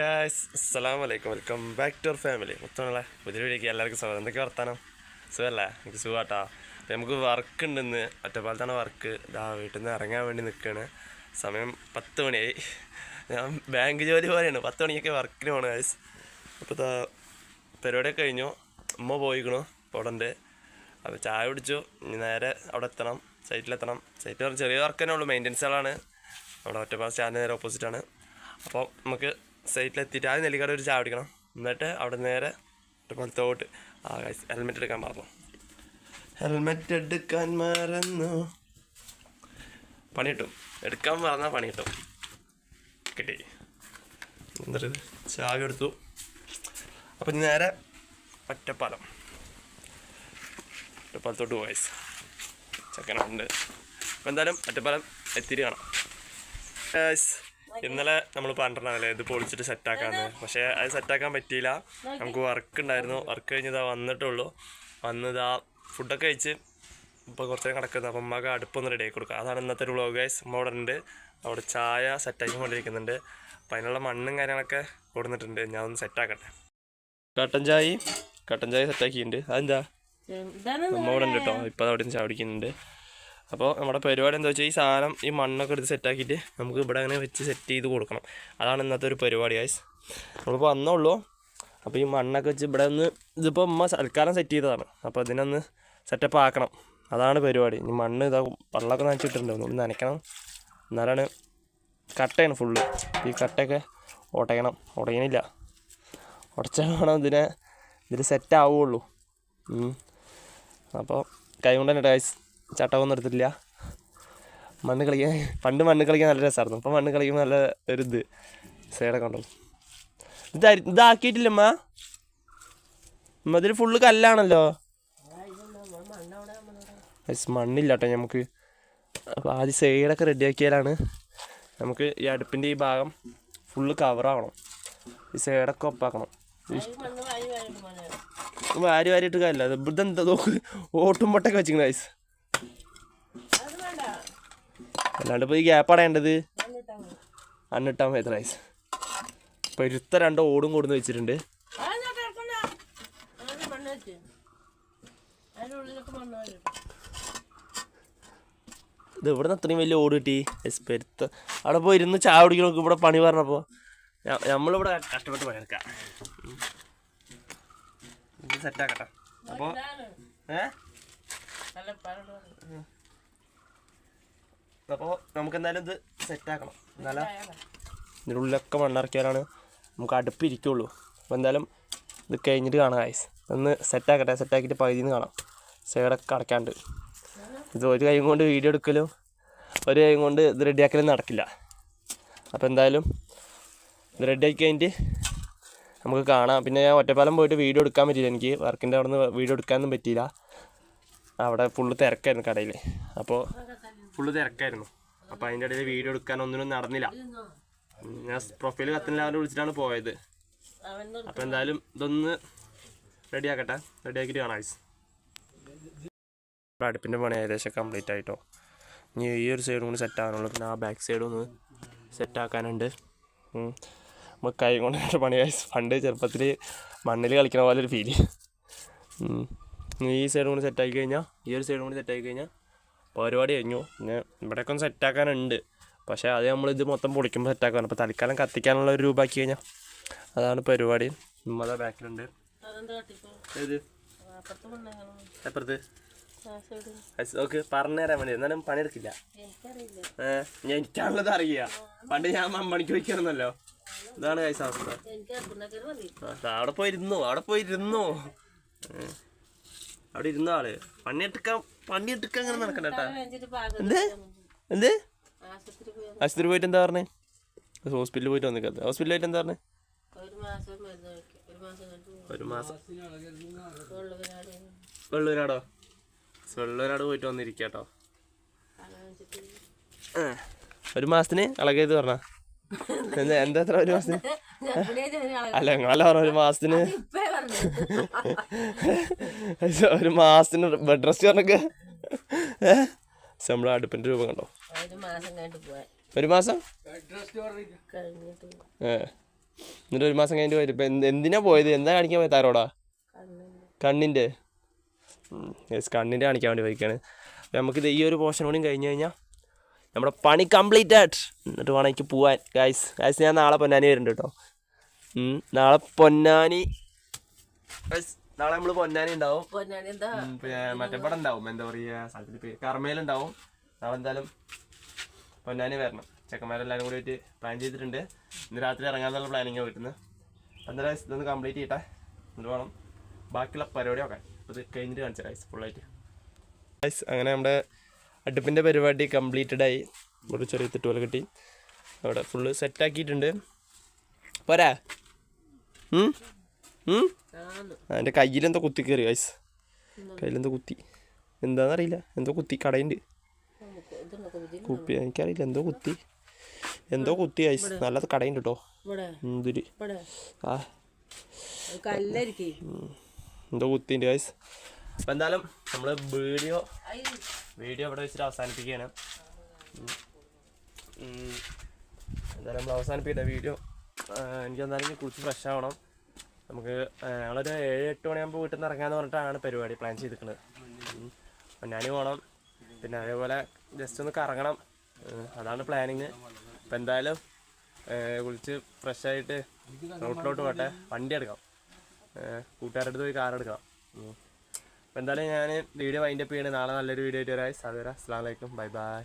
അസ്സലാം വലൈക്കും welcome back to our family മൊത്തമുള്ള പുതിയ വീഡിയോക്ക് എല്ലാവർക്കും സ്വാഗതം. എന്തൊക്കെ വർത്താനം? സുഖമല്ലേ? എനിക്ക് സുഖാട്ടാ. അപ്പം നമുക്ക് വർക്ക് ഉണ്ടെന്ന് ഒറ്റപ്പാലത്താണ് വർക്ക്. ഇതാ വീട്ടിൽ നിന്ന് ഇറങ്ങാൻ വേണ്ടി നിൽക്കുകയാണ് സമയം പത്ത് മണിയായി. ഞാൻ ബാങ്ക് ജോലി പോലെയാണ്. പത്ത് മണിക്കൊക്കെ വർക്കിന് പോകണം ഗായ്സ് അപ്പോൾ ഇതാ പരിപാടിയൊക്കെ കഴിഞ്ഞു. അമ്മ പോയിക്കണു പോടണ്ട് അപ്പോൾ ചായ കുടിച്ചു. ഇനി നേരെ അവിടെ എത്തണം സൈറ്റിലെത്തണം. സൈറ്റ് ചെറിയ വർക്ക് തന്നെ ഉള്ളൂ. മെയിന്റനൻസുകളാണ് അവിടെ ഒറ്റപ്പാല സ്റ്റാൻഡ് നേരെ ഓപ്പോസിറ്റാണ് അപ്പോൾ നമുക്ക് സൈറ്റിലെത്തിയിട്ട് ആദ്യം നെല്ലിക്കാട് ഒരു ചാവടിക്കണം എന്നിട്ട് അവിടെ നേരെ ഒറ്റപ്പാലത്തോട്ട് ആ ഹെൽമെറ്റ് എടുക്കാൻ മറന്നു. ഹെൽമെറ്റ് എടുക്കാൻ മറന്നു. പണി കിട്ടും എടുക്കാൻ മറന്നാൽ പണി കിട്ടും. കിട്ടി എന്നിട്ട് ചാവി എടുത്തു. അപ്പം നേരെ ഒറ്റപ്പാലം. ഒറ്റപ്പാലത്തോട്ട് പോയസ് ചെക്കനുണ്ട്. അപ്പം എന്തായാലും ഒറ്റപ്പാലം എത്തിയിട്ട് കാണാം. ഇന്നലെ നമ്മൾ പറഞ്ഞിട്ടുണ്ടാവില്ലേ ഇത് പൊളിച്ചിട്ട് സെറ്റാക്കാന്ന്. പക്ഷേ അത് സെറ്റാക്കാൻ പറ്റിയില്ല. നമുക്ക് വർക്ക് ഉണ്ടായിരുന്നു വർക്ക് കഴിഞ്ഞതാ വന്നിട്ടുള്ളൂ. വന്നതാ ഫുഡൊക്കെ കഴിച്ച് ഇപ്പോൾ കുറച്ച് നേരം കിടക്കുന്നത് അപ്പം അമ്മയ്ക്ക് അടുപ്പൊന്ന് റെഡി ആക്കി കൊടുക്കുക അതാണ് ഇന്നത്തെ ഒരു വ്ളോഗ് ഗൈസ് അമ്മ അവിടെ ഉണ്ട്. അവിടെ ചായ സെറ്റാക്കി കൊണ്ടിരിക്കുന്നുണ്ട്. അപ്പം അതിനുള്ള മണ്ണും കാര്യങ്ങളൊക്കെ കൊടുന്നിട്ടുണ്ട് ഞാൻ ഒന്ന് സെറ്റാക്കട്ടെ കട്ടൻ ചായ. കട്ടൻ ചായ സെറ്റാക്കിയിട്ടുണ്ട് അതെന്താ? അമ്മ അവിടെ ഉണ്ട് കേട്ടോ. ഇപ്പം അവിടെ നിന്ന് ചാടിക്കുന്നുണ്ട് അപ്പോൾ നമ്മുടെ പരിപാടി എന്താ വെച്ചാൽ ഈ സാധനം ഈ മണ്ണൊക്കെ എടുത്ത് സെറ്റാക്കിയിട്ട് നമുക്ക് ഇവിടെ അങ്ങനെ വെച്ച് സെറ്റ് ചെയ്ത് കൊടുക്കണം. അതാണ് ഇന്നത്തെ ഒരു പരിപാടി ആയിസ് നമ്മളിപ്പോൾ വന്നുള്ളൂ അപ്പോൾ ഈ മണ്ണൊക്കെ വെച്ച് ഇവിടെ ഒന്ന് ഇതിപ്പോൾ ഉമ്മ തൽക്കാലം സെറ്റ് ചെയ്തതാണ്. അപ്പോൾ ഇതിനൊന്ന് സെറ്റപ്പ് ആക്കണം. അതാണ് പരിപാടി. ഈ മണ്ണ് ഇതാ വെള്ളമൊക്കെ നനച്ചിട്ടുണ്ട് ഒന്ന് നനയ്ക്കണം. എന്നാലാണ് കട്ടയാണ് ഫുള്ള് ഈ കട്ടയൊക്കെ ഉടയണം ഉടയണില്ല ഉടച്ചാൽ വേണം ഇതിനെ ഇതിൽ സെറ്റ് ആവുള്ളൂ. അപ്പോൾ കൈ കൊണ്ട് തന്നെ ചട്ടമൊന്നും എടുത്തിട്ടില്ല. മണ്ണ് കളിക്കാൻ പണ്ട് മണ്ണ് കളിക്കാൻ നല്ല രസമായിരുന്നു ഇപ്പം മണ്ണ് കളിക്കുമ്പോൾ നല്ല ഒരു ഇത് സൈഡൊക്കെ ഉണ്ടാവും ഇത് ഇതാക്കിയിട്ടില്ലമ്മ അമ്മ ഇതിൽ ഫുള്ള് കല്ലാണല്ലോ. മണ്ണില്ല കേട്ടോ നമുക്ക് അപ്പോൾ ആദ്യം സൈഡൊക്കെ റെഡിയാക്കിയാലാണ് നമുക്ക് ഈ അടുപ്പിന്റെ ഈ ഭാഗം ഫുള്ള് കവറാവണം ഈ സൈഡൊക്കെ ഒപ്പാക്കണം. വാരി വാരിയിട്ട് കാര്യമില്ല. ഇത് ഇതെന്താ നോക്ക്. ഓട്ടും പൊട്ടൊക്കെ വെച്ചിങ്ങനെ ഐസ് അല്ലാണ്ട് ഇപ്പോൾ ഈ ഗ്യാപ്പ് അടയേണ്ടത് അന്നിട്ടാൻ റൈസ് ഇപ്പോൾ പെരുത്ത രണ്ടോ ഓടും കൊടുന്ന് വെച്ചിട്ടുണ്ട്. ഇത് ഇവിടെ നിന്ന് അത്രയും വലിയ ഓട് കിട്ടി. എസ് പെരുത്ത. അവിടെ പോയി ഇരുന്ന് ചായ കുടിക്കണ നമുക്ക് ഇവിടെ പണി പറഞ്ഞപ്പോൾ നമ്മളിവിടെ കഷ്ടപ്പെട്ട് പണിയെടുക്കാം സെറ്റാക്കട്ടെ അപ്പോൾ ഏ? അപ്പോൾ നമുക്ക് എന്തായാലും ഇത് സെറ്റാക്കണം. എന്നാലും ഇതിന്റെ ഉള്ളിലൊക്കെ മണ്ണിറക്കിയാലാണ് നമുക്ക് അടുപ്പിരിക്കുള്ളൂ. അപ്പോൾ എന്തായാലും ഇത് കഴിഞ്ഞിട്ട് കാണാം ഐസ് ഒന്ന് സെറ്റാക്കട്ടെ. സെറ്റാക്കിയിട്ട് പകുതിയിൽ നിന്ന് കാണാം. സൈഡൊക്കെ അടയ്ക്കാണ്ട് ഇത് ഒരു കൈ കൊണ്ട് വീഡിയോ എടുക്കലും ഒരു കൈ കൊണ്ട് ഇത് റെഡിയാക്കലും നടക്കില്ല. അപ്പോൾ എന്തായാലും ഇത് റെഡിയാക്കി കഴിഞ്ഞിട്ട് നമുക്ക് കാണാം. പിന്നെ ഞാൻ ഒറ്റപ്പാലം പോയിട്ട് വീഡിയോ എടുക്കാൻ പറ്റിയില്ല. എനിക്ക് വർക്കിന്റെ അവിടെ നിന്ന് വീഡിയോ എടുക്കാനൊന്നും പറ്റിയില്ല. അവിടെ ഫുള്ള് തിരക്കായിരുന്നു കടയിൽ അപ്പോൾ ഫുള്ള് തിരക്കായിരുന്നു. അപ്പോൾ അതിന്റെ ഇടയിൽ വീഡിയോ എടുക്കാൻ ഒന്നിനും നടന്നില്ല. ഞാൻ പ്രൊഫൈൽ കത്തിനെല്ലാവരും വിളിച്ചിട്ടാണ് പോയത്. അപ്പോൾ എന്തായാലും ഇതൊന്ന് റെഡിയാക്കട്ടെ റെഡിയാക്കിയിട്ട് കാണാം ഐസ് ഇവിടെ അടുപ്പിന്റെ പണി ഏകദേശം കംപ്ലീറ്റ് ആയിട്ടോ. ഇനി ഈ ഒരു സൈഡും കൂടി സെറ്റ് ആകാനുള്ളൂ പിന്നെ ആ ബാക്ക് സൈഡും ഒന്ന് സെറ്റ് ആക്കാനുണ്ട്. നമുക്ക് കൈ കൊണ്ട് പണി. പണ്ട് ചെറുപ്പത്തിൽ മണ്ണിൽ കളിക്കുന്ന പോലെ ഒരു ഫീൽ ഈ സൈഡും കൂടി സെറ്റാക്കി കഴിഞ്ഞാൽ ഈ ഒരു സൈഡും കൂടി സെറ്റ് ആക്കി കഴിഞ്ഞാൽ പരിപാടി കഴിഞ്ഞു. പിന്നെ ഇവിടെയൊക്കെ ഒന്ന് സെറ്റാക്കാനുണ്ട് പക്ഷേ അത് നമ്മൾ ഇത് മൊത്തം പൊളിക്കുമ്പോൾ സെറ്റാക്കാണ് അപ്പോൾ തൽക്കാലം കത്തിക്കാനുള്ള ഒരു രൂപ ആക്കി കഴിഞ്ഞാൽ അതാണ് പരിപാടി. നമ്മളെ ബാക്കിലുണ്ട്. ഏത്? എപ്പുറത്ത് ഓക്കെ പറഞ്ഞു തരാൻ വേണ്ടി. എന്നാലും പണിയെടുക്കില്ല. ഏഹ് ഞാൻ എനിക്കാണുള്ളത് അറിയുക പണ്ട് ഞാൻ മണിക്ക് വയ്ക്കാറുണ്ടല്ലോ ഇതാണ് കൈസ അവസ്ഥ. അവിടെ പോയി ഇരുന്നു അവിടെ പോയി ഇരുന്നു ഏ. അവിടെ ഇരുന്ന ആൾ. പണിയെടുക്കാൻ പണിയെടുക്കാൻ അങ്ങനെ നടക്കണ്ട കേട്ടാ. എന്ത്? എന്ത്? ആശുപത്രി പോയിട്ട് എന്താ പറഞ്ഞേ? ഹോസ്പിറ്റലിൽ പോയിട്ട് വന്നിക്കാത്ത. ഹോസ്പിറ്റലിൽ പോയിട്ട് എന്താ പറഞ്ഞേ? ഒരു മാസം മരുന്ന് ഒരു മാസം ഒരു മാസം. വെള്ളവിനാട് വെള്ളൂരാടോ? വെള്ളൂരാട് പോയിട്ട് വന്നിരിക്കാട്ടോ ഒരു മാസത്തിന് അളകേത് പറഞ്ഞ. എന്താ എന്താ എത്ര ഒരു മാസത്തിന്? അല്ല നിങ്ങളല്ല പറഞ്ഞ ഒരു മാസത്തിന്. ഒരു മാസത്തിന് ബെഡ് റെസ്റ്റ് പറഞ്ഞൊക്കെ. ശമ്പള നമ്മളെ അടുപ്പിന്റെ രൂപം കണ്ടോ? ഒരു മാസം കഴിഞ്ഞിട്ട് പോവാൻ. ഒരു മാസം? കഴിഞ്ഞിട്ട് ഏ. എന്നിട്ട് ഒരു മാസം കഴിഞ്ഞിട്ട് വരും ഇപ്പം എന്തിനാ പോയത്? എന്താ കാണിക്കാൻ പോയത് താരോടാ കണ്ണിന്റെ. യെസ് കണ്ണിന്റെ കാണിക്കാൻ വേണ്ടി പോയിക്കാണ് നമുക്ക് നമുക്കിത് ഈ ഒരു പോർഷൻ കൂടി കഴിഞ്ഞു കഴിഞ്ഞാൽ നമ്മുടെ പണി കംപ്ലീറ്റ് ആയിട്ട് എന്നിട്ട് വേണം എനിക്ക് പോവാൻ. ഗായ്സ് ഗായ്സ് ഞാൻ നാളെ പൊന്നാനി വരുന്നുണ്ട് കേട്ടോ. നാളെ പൊന്നാനി നാളെ നമ്മൾ പൊന്നാനി ഉണ്ടാവും മറ്റേ പടം ഉണ്ടാവും എന്താ പറയാ സ്ഥലത്തിൽ പേര് കർമ്മയിലുണ്ടാവും നാളെ എന്തായാലും പൊന്നാനി വരണം. ചെക്കന്മാരെല്ലാരും കൂടി ആയിട്ട് പ്ലാൻ ചെയ്തിട്ടുണ്ട്. ഇന്ന് രാത്രി ഇറങ്ങാന്നുള്ള പ്ലാനിങ് വീട്ടിൽ എന്തായാലും ഇതൊന്ന് കംപ്ലീറ്റ് ചെയ്യട്ടെ. എന്നിട്ട് വേണം ബാക്കിയുള്ള പരിപാടി അപ്പോൾ ഇത് കഴിഞ്ഞിട്ട് കാണിച്ചു ഗൈസ് ഫുള്ളായിട്ട് ഗൈസ് അങ്ങനെ നമ്മുടെ അടുപ്പിന്റെ പരിപാടി കംപ്ലീറ്റഡ് ആയി. ഒരു ചെറിയ തെറ്റുപോലെ കിട്ടി. അവിടെ ഫുള്ള് സെറ്റാക്കിയിട്ടുണ്ട് പോരാ. എന്റെ കയ്യിലെന്തോ കുത്തി കയറി ഗൈസ് കയ്യിലെന്തോ കുത്തി. എന്താണെന്നറിയില്ല എന്തോ കുത്തി കടയുണ്ട്. കുപ്പി എനിക്കറിയില്ല. എന്തോ കുത്തി. എന്തോ കുത്തി ഐസ് നല്ലത് കടയുണ്ട് കേട്ടോ ഇവിടെ. ആ. എന്തോ കുത്തിന്റെ ഗൈസ് അപ്പം എന്തായാലും നമ്മൾ വീഡിയോ വീഡിയോ ഇവിടെ വെച്ചിട്ട് അവസാനിപ്പിക്കുകയാണ്. എന്തായാലും നമ്മൾ അവസാനിപ്പിക്കട്ടെ വീഡിയോ. എനിക്ക് എന്തായാലും കുറിച്ച് കുളിച്ച് ഫ്രഷ് ആവണം. നമുക്ക് ഞങ്ങളൊരു ഏഴ് എട്ട് മണിയാകുമ്പോൾ വീട്ടിൽ നിന്ന് ഇറങ്ങാന്ന് പറഞ്ഞിട്ടാണ് പരിപാടി പ്ലാൻ ചെയ്തിരിക്കുന്നത് പൊന്നാനി പോകണം പിന്നെ അതേപോലെ ജസ്റ്റ് ഒന്ന് കറങ്ങണം. അതാണ് പ്ലാനിങ് അപ്പം എന്തായാലും കുളിച്ച് ഫ്രഷ് ആയിട്ട് റോട്ടിലോട്ട് പോട്ടെ. വണ്ടി എടുക്കാം. കൂട്ടുകാരുടെ പോയി കാർ എടുക്കാം. അപ്പം എന്തായാലും ഞാൻ വീഡിയോ വൈൻഡപ്പ് ചെയ്യണേ. നാളെ നല്ലൊരു വീഡിയോ ആയിട്ട് വരാം. സാധാരണ അസ്സാം വലൈക്കും ബൈ ബൈ